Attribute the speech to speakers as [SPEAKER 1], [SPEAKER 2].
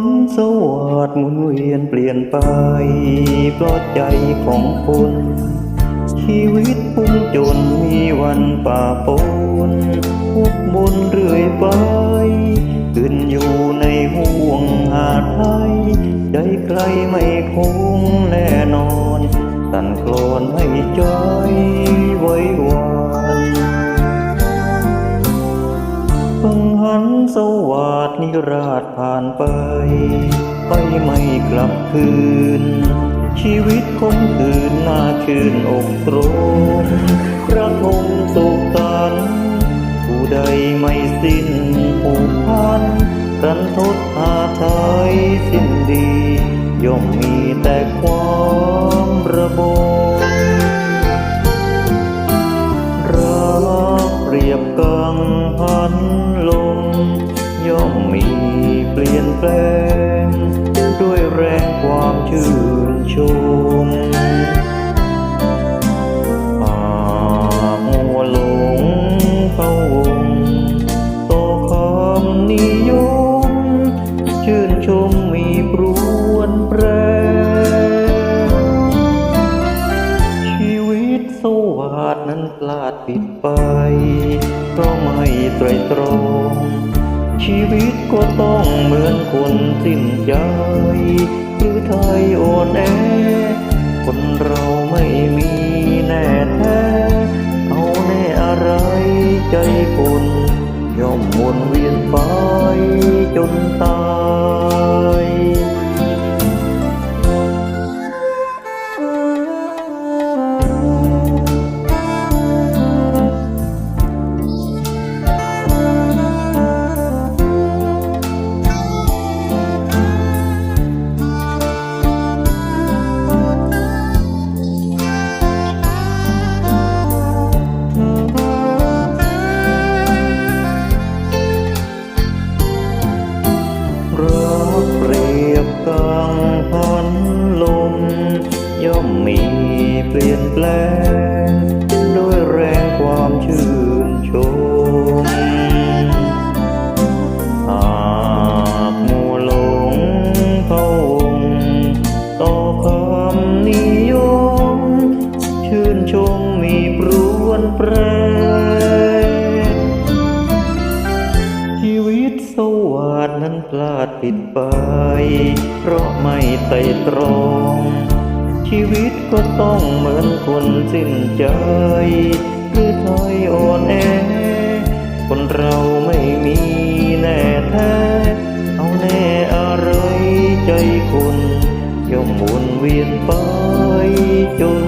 [SPEAKER 1] นสวัสดหมุนเวียนเปลี่ยนไปเพราะใจของคนชีวิตพุ่งจนมีวันป่าปนพุกบนเรื่อยไป ขึ้นอยู่ในห่วงหาไทยใจใครไม่คงแน่นอนสั่นโคลอนให้ใจไว้วันฟัง หันสวัสดนิราชผ่านไป ไปไม่กลับคืน ชีวิตคงคืนหน่าชื่นอกตรงพระทงสุขสันผู้ใดไม่สิ้นผูกพันรันทดอาไทยสิ้นดี ย่อมมีแต่ความระบม กังพันลมย่อมมีเปลี่ยนแปลง ด้วยแรงความชื่นชมหากมัวหลงเข้าวงต่อคำนิยม ชื่นชมมีปรวนแปรชีวิตสวัสดนั้นพลาดผิดไป ไม่ไตรตรอง ชีวิตก็ต้องเหมือนคนสิ้นใจ หรือไทยอ่อนแอ คนเราไม่มีแน่แท้ เอาแน่อะไรใจคนย่อมหมุนเวียนไปจนตาย เปรียบกังพันลม ย่อมมีเปลี่ยนแปลง ด้วยแรงความชื่นชม หากมัวหลงพะวงต่อคำนิยม ชื่นชมมีปรวนแปร นั้นพลาดผิดไป เพราะไม่ไต่ตรอง ชีวิตก็ต้องเหมือนคนสิ้นใจ หรือถอยอ่อนแอ คนเราไม่มีแน่แท้ เอาแน่อะไรใจคนย่อมวนเวียนไปจน